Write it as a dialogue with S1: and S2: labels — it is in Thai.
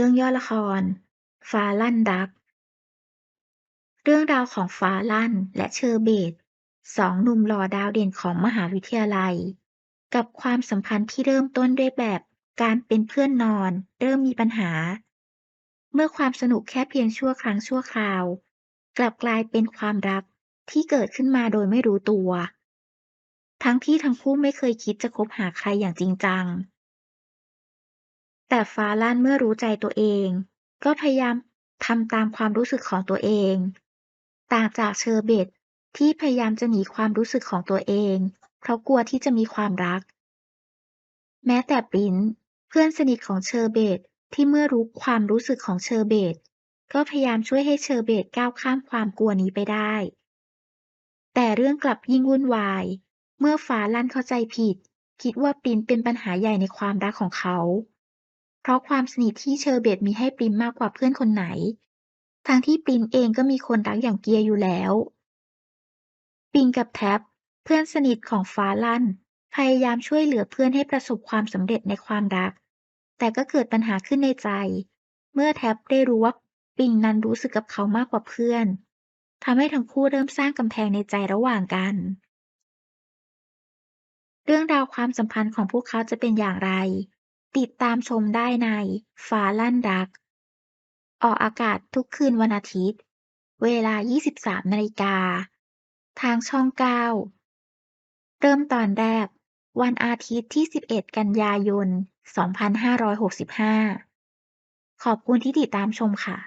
S1: รื่องย่อละคร ฟ้าลั่นรัก เรื่องราวของฟ้าลั่นและเชอร์เบตสองหนุ่มหล่อดาวเด่นของมหาวิทยาลัย กับความสัมพันธ์ที่เริ่มต้นด้วยแบบการเป็นเพื่อนนอน เริ่มมีปัญหา เมื่อความสนุกแค่เพียงชั่วครั้งชั่วคราว กลับกลายเป็นความรักที่เกิดขึ้นมาโดยไม่รู้ตัว ทั้งที่ทั้งคู่ไม่เคยคิดจะคบหาใครอย่างจริงจัง แต่ฟ้าลั่นเมื่อรู้ใจตัวเอง ก็พยายามทำตามความรู้สึกของตัวเอง ต่างจากเชอร์เบตที่พยายามจะหนีความรู้สึกของตัวเอง เพราะกลัวที่จะมีความรัก แม้แต่ปรินเพื่อนสนิทของเชอร์เบตที่เมื่อรู้ความรู้สึกของเชอร์เบตก็พยายามช่วยให้เชอร์เบตก้าวข้ามความกลัวนี้ไปได้ แต่เรื่องกลับยิ่งวุ่นวาย เมื่อฟ้าลั่นเข้าใจผิด คิดว่าปรินเป็นปัญหาใหญ่ในความรักของเขา เพราะความสนิทที่เชอร์เบตมีให้ปรินซ์มากกว่าเพื่อนคนไหน ทั้งที่ปรินซ์เองก็มีคนรักอย่างเกียร์อยู่แล้ว ปิงกับแท็บเพื่อนสนิทของฟ้าลั่น พยายามช่วยเหลือเพื่อนให้ประสบความสำเร็จในความรัก แต่ก็เกิดปัญหาขึ้นในใจ เมื่อแท็บได้รู้ว่าปิงนั้นรู้สึกกับเขามากกว่าเพื่อนทำให้ทั้งคู่เริ่มสร้างกำแพงในใจระหว่างกัน เรื่องราวความสัมพันธ์ของพวกเขาจะเป็นอย่างไร ติดตามชมได้ในฟ้าลั่นรัก ออกอากาศทุกคืนวันอาทิตย์ เวลา 23 นาฬิกา ทางช่อง 9 เริ่มตอนแรก วันอาทิตย์ที่ 11 กันยายน 2565 ขอบคุณที่ติดตามชมค่ะ